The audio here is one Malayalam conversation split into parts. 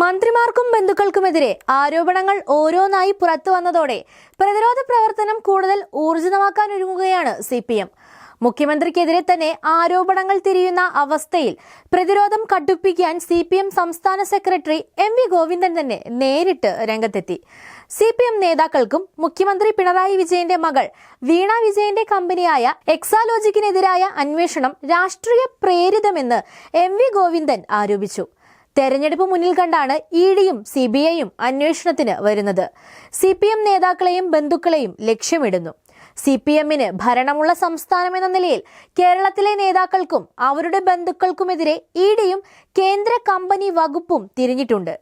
മന്ത്രിമാർക്കും ബന്ധുക്കൾക്കുമെതിരെ ആരോപണങ്ങൾ ഓരോന്നായി പുറത്തു വന്നതോടെ പ്രതിരോധ പ്രവർത്തനം കൂടുതൽ ഊർജിതമാക്കാൻ ഒരുങ്ങുകയാണ് സി പി എം മുഖ്യമന്ത്രിക്കെതിരെ തന്നെ ആരോപണങ്ങൾ തിരിയുന്ന അവസ്ഥയിൽ പ്രതിരോധം കടുപ്പിക്കാൻ സി പി എം സംസ്ഥാന സെക്രട്ടറി എം വി ഗോവിന്ദൻ തന്നെ നേരിട്ട് രംഗത്തെത്തി. സി പി എം നേതാക്കൾക്കും മുഖ്യമന്ത്രി പിണറായി വിജയന്റെ മകൾ വീണ വിജയന്റെ കമ്പനിയായ എക്സാലോജിക്കിനെതിരായ അന്വേഷണം രാഷ്ട്രീയ പ്രേരിതമെന്ന് എം വി ഗോവിന്ദൻ ആരോപിച്ചു. തെരഞ്ഞെടുപ്പ് മുന്നിൽ കണ്ടാണ് ഇ ഡിയും സി ബി ഐയും അന്വേഷണത്തിന് വരുന്നത്. സി പി എം നേതാക്കളെയും ബന്ധുക്കളെയും ലക്ഷ്യമിടുന്നു. സി പി എമ്മിന് ഭരണമുള്ള സംസ്ഥാനം എന്ന നിലയിൽ കേരളത്തിലെ നേതാക്കൾക്കും അവരുടെ ബന്ധുക്കൾക്കുമെതിരെ ഇ ഡിയും കേന്ദ്ര കമ്പനി വകുപ്പും തിരിഞ്ഞിട്ടുണ്ട്.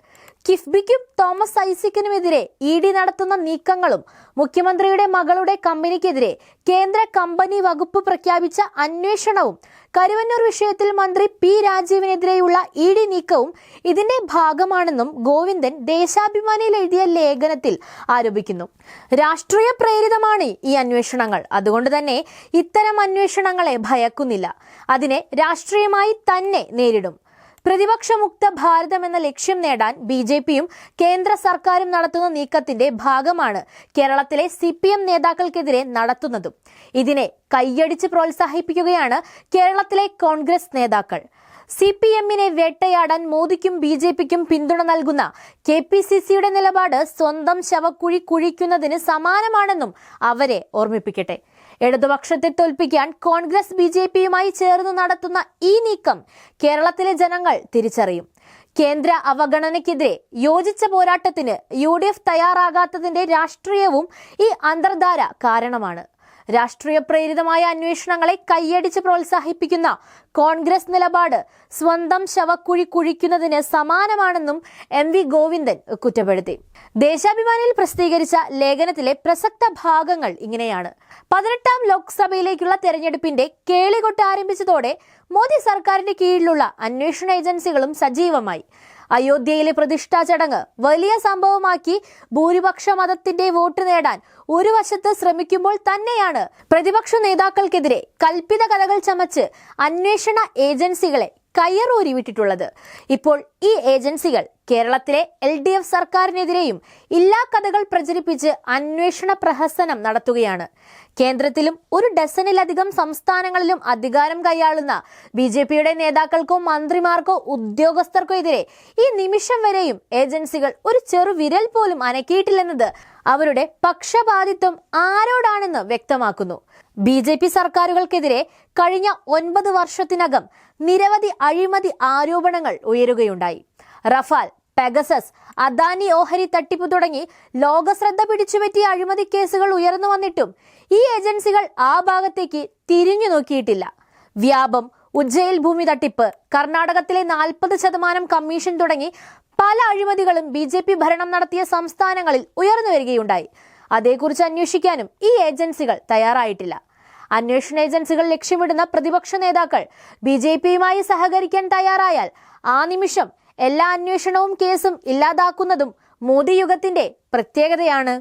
കിഫ്ബിക്കും തോമസ് ഐസിക്കിനുമെതിരെ ഇ ഡി നടത്തുന്ന നീക്കങ്ങളും മുഖ്യമന്ത്രിയുടെ മകളുടെ കമ്പനിക്കെതിരെ കേന്ദ്ര കമ്പനി വകുപ്പ് പ്രഖ്യാപിച്ച അന്വേഷണവും കരുവന്നൂർ വിഷയത്തിൽ മന്ത്രി പി രാജീവിനെതിരെയുള്ള ഇ ഡി നീക്കവും ഇതിന്റെ ഭാഗമാണെന്നും ഗോവിന്ദൻ ദേശാഭിമാനിയിൽ എഴുതിയ ലേഖനത്തിൽ ആരോപിക്കുന്നു. രാഷ്ട്രീയ പ്രേരിതമാണ് ഈ അന്വേഷണങ്ങൾ. അതുകൊണ്ട് തന്നെ ഇത്തരം അന്വേഷണങ്ങളെ ഭയക്കുന്നില്ല. അതിനെ രാഷ്ട്രീയമായി തന്നെ നേരിടും. പ്രതിപക്ഷമുക്ത ഭാരതം എന്ന ലക്ഷ്യം നേടാൻ ബി ജെ പിയും കേന്ദ്ര സർക്കാരും നടത്തുന്ന നീക്കത്തിന്റെ ഭാഗമാണ് കേരളത്തിലെ സി പി എം നേതാക്കൾക്കെതിരെ നടത്തുന്നതും. ഇതിനെ കൈയടിച്ച് പ്രോത്സാഹിപ്പിക്കുകയാണ് കേരളത്തിലെ കോൺഗ്രസ് നേതാക്കൾ. സി പി എമ്മിനെ വേട്ടയാടാൻ മോദിക്കും ബി ജെ പിക്കും പിന്തുണ നൽകുന്ന കെ പി സി സിയുടെ നിലപാട് സ്വന്തം ശവക്കുഴി കുഴിക്കുന്നതിന് സമാനമാണെന്നും അവരെ ഓർമ്മിപ്പിക്കട്ടെ. ഇടതുപക്ഷത്തെ തോൽപ്പിക്കാൻ കോൺഗ്രസ് ബി ജെ പിയുമായി ചേർന്ന് നടത്തുന്ന ഈ നീക്കം കേരളത്തിലെ ജനങ്ങൾ തിരിച്ചറിയും. കേന്ദ്ര അവഗണനയ്ക്കെതിരെ യോജിച്ച പോരാട്ടത്തിന് യു ഡി എഫ് തയ്യാറാകാത്തതിന്റെ രാഷ്ട്രീയവും ഈ അന്തർധാര കാരണമാണ്. രാഷ്ട്രീയ പ്രേരിതമായ അന്വേഷണങ്ങളെ കൈയടിച്ച് പ്രോത്സാഹിപ്പിക്കുന്ന കോൺഗ്രസ് നിലപാട് സ്വന്തം ശവക്കുഴി കുഴിക്കുന്നതിന് സമാനമാണെന്നും എം വി ഗോവിന്ദൻ കുറ്റപ്പെടുത്തി. ദേശാഭിമാനിയിൽ പ്രസിദ്ധീകരിച്ച ലേഖനത്തിലെ പ്രസക്ത ഭാഗങ്ങൾ ഇങ്ങനെയാണ്. പതിനെട്ടാം ലോക്സഭയിലേക്കുള്ള തെരഞ്ഞെടുപ്പിന്റെ കേളികൊട്ട് ആരംഭിച്ചതോടെ മോദി സർക്കാരിന്റെ കീഴിലുള്ള അന്വേഷണ ഏജൻസികളും സജീവമായി. അയോധ്യയിലെ പ്രതിഷ്ഠാ ചടങ്ങ് വലിയ സംഭവമാക്കി ഭൂരിപക്ഷ മതത്തിന്റെ വോട്ട് നേടാൻ ഒരു വശത്ത് ശ്രമിക്കുമ്പോൾ തന്നെയാണ് പ്രതിപക്ഷ നേതാക്കൾക്കെതിരെ കൽപ്പിത കഥകൾ ചമച്ച് അന്വേഷണ ഏജൻസികളെ കയ്യറൂരി വിട്ടിട്ടുള്ളത് ഇപ്പോൾ ഈ ഏജൻസികൾ കേരളത്തിലെ എൽ ഡി എഫ് സർക്കാരിനെതിരെയും ഇല്ലാ കഥകൾ പ്രചരിപ്പിച്ച് അന്വേഷണ പ്രഹസനം നടത്തുകയാണ്. കേന്ദ്രത്തിലും ഒരു ഡസനിലധികം സംസ്ഥാനങ്ങളിലും അധികാരം കൈയാളുന്ന ബി ജെ പിയുടെ നേതാക്കൾക്കോ മന്ത്രിമാർക്കോ ഉദ്യോഗസ്ഥർക്കോ എതിരെ ഈ നിമിഷം വരെയും ഏജൻസികൾ ഒരു ചെറു വിരൽ പോലും അനക്കിയിട്ടില്ലെന്നത് അവരുടെ പക്ഷപാതിത്വം ആരോടാണെന്ന് വ്യക്തമാക്കുന്നു. ബി സർക്കാരുകൾക്കെതിരെ കഴിഞ്ഞ ഒൻപത് വർഷത്തിനകം നിരവധി അഴിമതി ആരോപണങ്ങൾ ഉയരുകയുണ്ടായി. റഫാൽ പെഗസസ് അദാനി ഓഹരി തട്ടിപ്പ് തുടങ്ങി ലോകശ്രദ്ധ പിടിച്ചുപറ്റിയ അഴിമതി കേസുകൾ ഉയർന്നു വന്നിട്ടും ഈ ഏജൻസികൾ ആ ഭാഗത്തേക്ക് തിരിഞ്ഞു നോക്കിയിട്ടില്ല. വ്യാപം ഉജ്ജയിൽ ഭൂമി തട്ടിപ്പ് കർണാടകത്തിലെ നാൽപ്പത് ശതമാനം കമ്മീഷൻ തുടങ്ങി പല അഴിമതികളും ബി ജെ പി ഭരണം നടത്തിയ സംസ്ഥാനങ്ങളിൽ ഉയർന്നു വരികയുണ്ടായി. അതേക്കുറിച്ച് അന്വേഷിക്കാനും ഈ ഏജൻസികൾ തയ്യാറായിട്ടില്ല. അന്വേഷണ ഏജൻസികൾ ലക്ഷ്യമിടുന്ന പ്രതിപക്ഷ നേതാക്കൾ ബി ജെ പിയുമായി സഹകരിക്കാൻ തയ്യാറായാൽ ആ നിമിഷം എല്ലാ അന്വേഷണവും കേസും ഇല്ലാതാക്കുന്നതും മോദി യുഗത്തിന്റെ പ്രത്യേകതയാണ്.